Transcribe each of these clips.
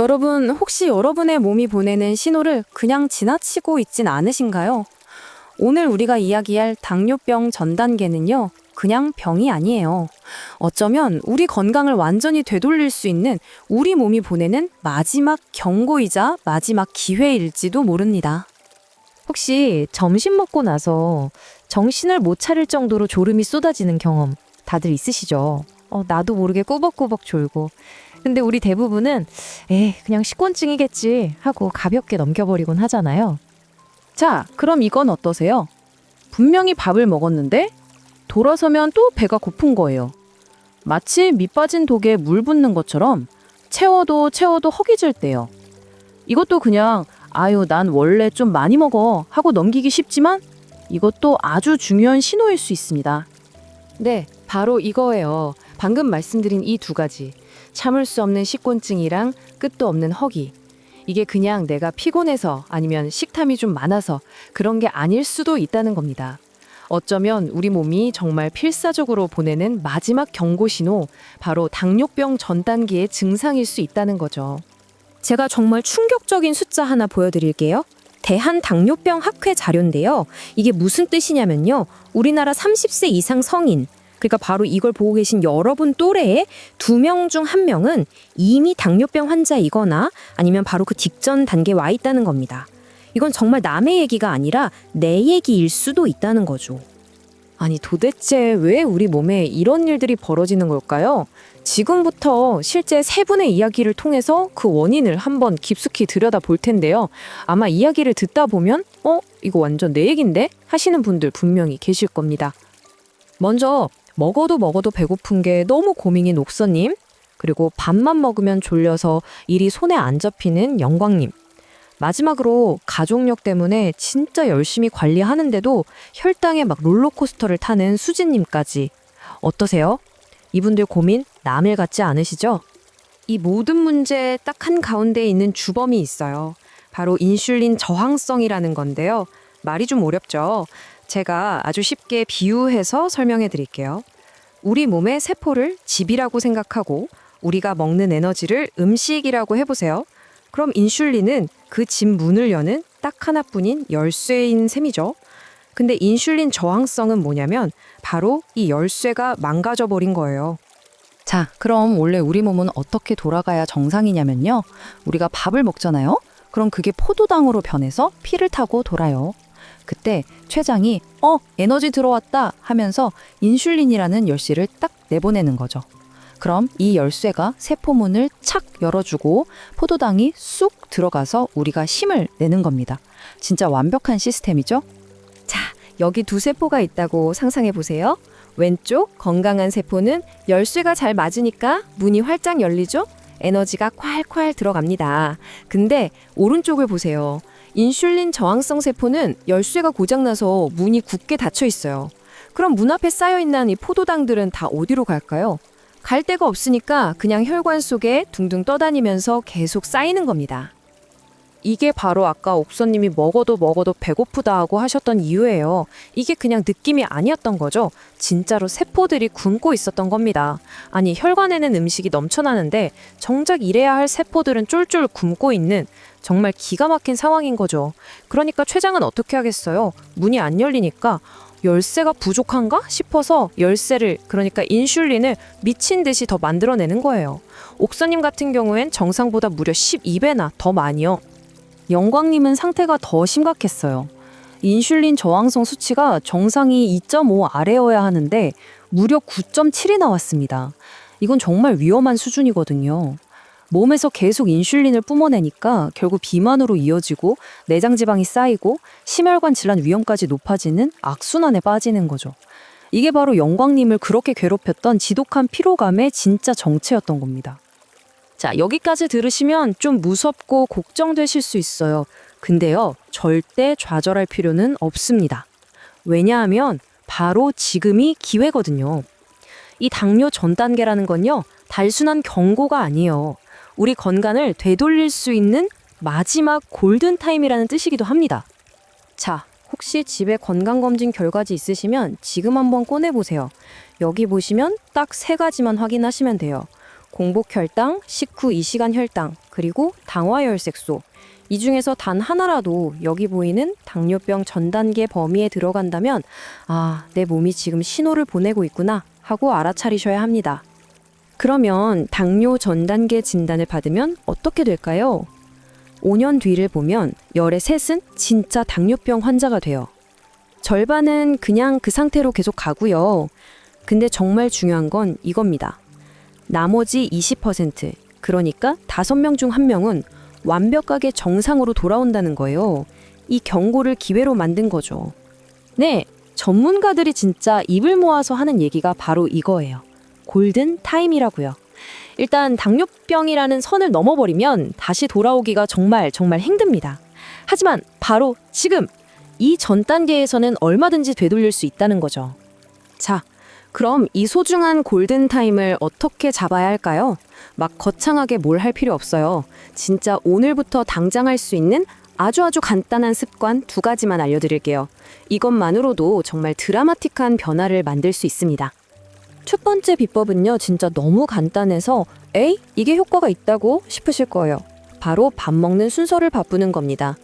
여러분, 혹시 여러분의 몸이 보내는 신호를 그냥 지나치고 있진 않으신가요? 오늘 우리가 이야기할 당뇨병 전 단계는요, 그냥 병이 아니에요. 어쩌면 우리 건강을 완전히 되돌릴 수 있는 우리 몸이 보내는 마지막 경고이자 마지막 기회일지도 모릅니다. 혹시 점심 먹고 나서 정신을 못 차릴 정도로 졸음이 쏟아지는 경험 다들 있으시죠? 어, 나도 모르게 꾸벅꾸벅 졸고. 근데 우리 대부분은 에 그냥 식곤증이겠지 하고 가볍게 넘겨버리곤 하잖아요. 자, 그럼 이건 어떠세요? 분명히 밥을 먹었는데 돌아서면 또 배가 고픈 거예요. 마치 밑 빠진 독에 물 붓는 것처럼 채워도 채워도 허기질 때요. 이것도 그냥 아유, 난 원래 좀 많이 먹어 하고 넘기기 쉽지만 이것도 아주 중요한 신호일 수 있습니다. 네, 바로 이거예요. 방금 말씀드린 이 두 가지. 참을 수 없는 식곤증이랑 끝도 없는 허기. 이게 그냥 내가 피곤해서 아니면 식탐이 좀 많아서 그런 게 아닐 수도 있다는 겁니다. 어쩌면 우리 몸이 정말 필사적으로 보내는 마지막 경고 신호, 바로 당뇨병 전 단계의 증상일 수 있다는 거죠. 제가 정말 충격적인 숫자 하나 보여드릴게요. 대한 당뇨병 학회 자료인데요. 이게 무슨 뜻이냐면요. 우리나라 30세 이상 성인, 그러니까 바로 이걸 보고 계신 여러분 또래의 두 명 중 한 명은 이미 당뇨병 환자이거나 아니면 바로 그 직전 단계에 와 있다는 겁니다. 이건 정말 남의 얘기가 아니라 내 얘기일 수도 있다는 거죠. 아니 도대체 왜 우리 몸에 이런 일들이 벌어지는 걸까요? 지금부터 실제 세 분의 이야기를 통해서 그 원인을 한번 깊숙이 들여다 볼 텐데요. 아마 이야기를 듣다 보면 어 이거 완전 내 얘긴데 하시는 분들 분명히 계실 겁니다. 먼저 먹어도 먹어도 배고픈 게 너무 고민인 옥서님 그리고 밥만 먹으면 졸려서 일이 손에 안 잡히는 영광님 마지막으로 가족력 때문에 진짜 열심히 관리하는데도 혈당에 막 롤러코스터를 타는 수진님까지 어떠세요? 이분들 고민 남일 같지 않으시죠? 이 모든 문제의 딱 한 가운데 있는 주범이 있어요. 바로 인슐린 저항성이라는 건데요. 말이 좀 어렵죠? 제가 아주 쉽게 비유해서 설명해 드릴게요. 우리 몸의 세포를 집이라고 생각하고 우리가 먹는 에너지를 음식이라고 해보세요. 그럼 인슐린은 그 집 문을 여는 딱 하나뿐인 열쇠인 셈이죠. 근데 인슐린 저항성은 뭐냐면 바로 이 열쇠가 망가져 버린 거예요. 자, 그럼 원래 우리 몸은 어떻게 돌아가야 정상이냐면요. 우리가 밥을 먹잖아요. 그럼 그게 포도당으로 변해서 피를 타고 돌아요. 그때 췌장이 어, 에너지 들어왔다 하면서 인슐린이라는 열쇠를 딱 내보내는 거죠. 그럼 이 열쇠가 세포문을 착 열어주고 포도당이 쑥 들어가서 우리가 힘을 내는 겁니다. 진짜 완벽한 시스템이죠? 자, 여기 두 세포가 있다고 상상해 보세요. 왼쪽 건강한 세포는 열쇠가 잘 맞으니까 문이 활짝 열리죠? 에너지가 콸콸 들어갑니다. 근데 오른쪽을 보세요. 인슐린 저항성 세포는 열쇠가 고장나서 문이 굳게 닫혀 있어요. 그럼 문 앞에 쌓여 있는 이 포도당들은 다 어디로 갈까요? 갈 데가 없으니까 그냥 혈관 속에 둥둥 떠다니면서 계속 쌓이는 겁니다. 이게 바로 아까 옥서님이 먹어도 먹어도 배고프다 하고 하셨던 이유예요. 이게 그냥 느낌이 아니었던 거죠. 진짜로 세포들이 굶고 있었던 겁니다. 아니, 혈관에는 음식이 넘쳐나는데 정작 일해야 할 세포들은 쫄쫄 굶고 있는 정말 기가 막힌 상황인 거죠. 그러니까 췌장은 어떻게 하겠어요? 문이 안 열리니까 열쇠가 부족한가 싶어서 열쇠를 그러니까 인슐린을 미친 듯이 더 만들어내는 거예요. 옥서님 같은 경우엔 정상보다 무려 12배나 더 많이요. 영광님은 상태가 더 심각했어요. 인슐린 저항성 수치가 정상이 2.5 아래여야 하는데 무려 9.7이 나왔습니다. 이건 정말 위험한 수준이거든요. 몸에서 계속 인슐린을 뿜어내니까 결국 비만으로 이어지고 내장 지방이 쌓이고 심혈관 질환 위험까지 높아지는 악순환에 빠지는 거죠. 이게 바로 영광님을 그렇게 괴롭혔던 지독한 피로감의 진짜 정체였던 겁니다. 자, 여기까지 들으시면 좀 무섭고 걱정되실 수 있어요. 근데요, 절대 좌절할 필요는 없습니다. 왜냐하면 바로 지금이 기회거든요. 이 당뇨 전 단계라는 건요, 단순한 경고가 아니에요. 우리 건강을 되돌릴 수 있는 마지막 골든타임이라는 뜻이기도 합니다. 자, 혹시 집에 건강검진 결과지 있으시면 지금 한번 꺼내보세요. 여기 보시면 딱 세 가지만 확인하시면 돼요. 공복 혈당, 식후 2시간 혈당, 그리고 당화혈색소. 이 중에서 단 하나라도 여기 보이는 당뇨병 전 단계 범위에 들어간다면 아, 내 몸이 지금 신호를 보내고 있구나 하고 알아차리셔야 합니다. 그러면 당뇨 전 단계 진단을 받으면 어떻게 될까요? 5년 뒤를 보면 열의 셋은 진짜 당뇨병 환자가 돼요. 절반은 그냥 그 상태로 계속 가고요. 근데 정말 중요한 건 이겁니다. 나머지 20%, 그러니까 5명 중 1명은 완벽하게 정상으로 돌아온다는 거예요. 이 경고를 기회로 만든 거죠. 네, 전문가들이 진짜 입을 모아서 하는 얘기가 바로 이거예요. 골든 타임이라고요. 일단 당뇨병이라는 선을 넘어버리면 다시 돌아오기가 정말 정말 힘듭니다. 하지만 바로 지금 이 전 단계에서는 얼마든지 되돌릴 수 있다는 거죠. 자, 그럼 이 소중한 골든 타임을 어떻게 잡아야 할까요? 막 거창하게 뭘 할 필요 없어요. 진짜 오늘부터 당장 할 수 있는 아주 아주 간단한 습관 두 가지만 알려드릴게요. 이것만으로도 정말 드라마틱한 변화를 만들 수 있습니다. 첫 번째 비법은요, 진짜 너무 간단해서, 에이, 이게 효과가 있다고 싶으실 거예요. 바로 밥 먹는 순서를 바꾸는 겁니다.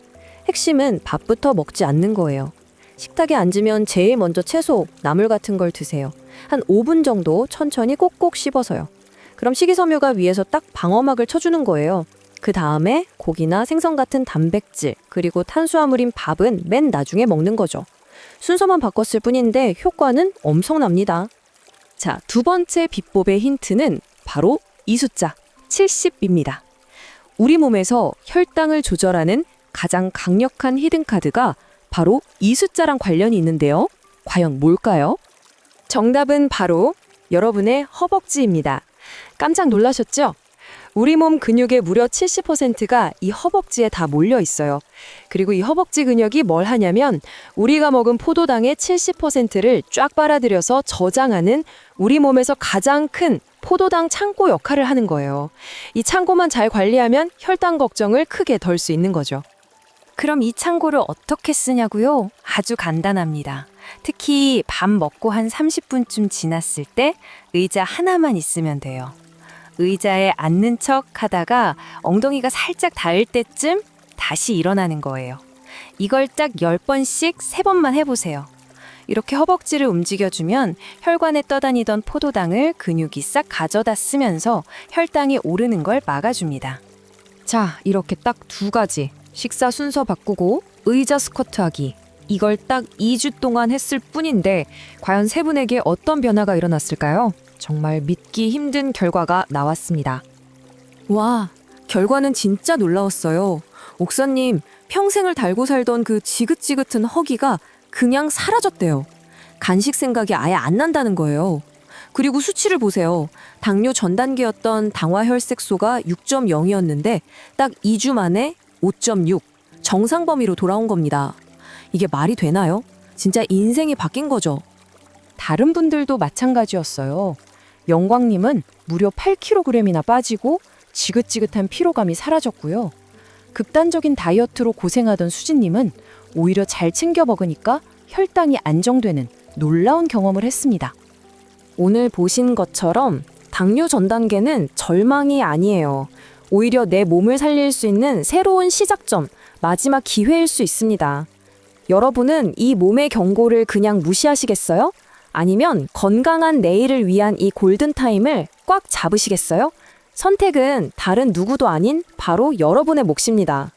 핵심은 밥부터 먹지 않는 거예요. 식탁에 앉으면 제일 먼저 채소, 나물 같은 걸 드세요. 한 5분 정도 천천히 꼭꼭 씹어서요. 그럼 식이섬유가 위에서 딱 방어막을 쳐주는 거예요. 그 다음에 고기나 생선 같은 단백질, 그리고 탄수화물인 밥은 맨 나중에 먹는 거죠. 순서만 바꿨을 뿐인데 효과는 엄청납니다. 자, 두 번째 비법의 힌트는 바로 이 숫자 70입니다. 우리 몸에서 혈당을 조절하는 가장 강력한 히든카드가 바로 이 숫자랑 관련이 있는데요. 과연 뭘까요? 정답은 바로 여러분의 허벅지입니다. 깜짝 놀라셨죠? 우리 몸 근육의 무려 70%가 이 허벅지에 다 몰려 있어요. 그리고 이 허벅지 근육이 뭘 하냐면 우리가 먹은 포도당의 70%를 쫙 빨아들여서 저장하는 우리 몸에서 가장 큰 포도당 창고 역할을 하는 거예요. 이 창고만 잘 관리하면 혈당 걱정을 크게 덜 수 있는 거죠. 그럼 이 창고를 어떻게 쓰냐고요? 아주 간단합니다. 특히 밥 먹고 한 30분쯤 지났을 때 의자 하나만 있으면 돼요. 의자에 앉는 척 하다가 엉덩이가 살짝 닿을 때쯤 다시 일어나는 거예요. 이걸 딱 10번씩 3번만 해보세요. 이렇게 허벅지를 움직여주면 혈관에 떠다니던 포도당을 근육이 싹 가져다 쓰면서 혈당이 오르는 걸 막아줍니다. 자, 이렇게 딱 두 가지. 식사 순서 바꾸고 의자 스쿼트 하기. 이걸 딱 2주 동안 했을 뿐인데 과연 세 분에게 어떤 변화가 일어났을까요? 정말 믿기 힘든 결과가 나왔습니다. 와, 결과는 진짜 놀라웠어요. 옥사님, 평생을 달고 살던 그 지긋지긋한 허기가 그냥 사라졌대요. 간식 생각이 아예 안 난다는 거예요. 그리고 수치를 보세요. 당뇨 전 단계였던 당화혈색소가 6.0이었는데 딱 2주 만에 5.6 정상 범위로 돌아온 겁니다. 이게 말이 되나요? 진짜 인생이 바뀐 거죠. 다른 분들도 마찬가지였어요. 영광님은 무려 8kg이나 빠지고 지긋지긋한 피로감이 사라졌고요. 극단적인 다이어트로 고생하던 수진님은 오히려 잘 챙겨 먹으니까 혈당이 안정되는 놀라운 경험을 했습니다. 오늘 보신 것처럼 당뇨 전 단계는 절망이 아니에요. 오히려 내 몸을 살릴 수 있는 새로운 시작점, 마지막 기회일 수 있습니다. 여러분은 이 몸의 경고를 그냥 무시하시겠어요? 아니면 건강한 내일을 위한 이 골든타임을 꽉 잡으시겠어요? 선택은 다른 누구도 아닌 바로 여러분의 몫입니다.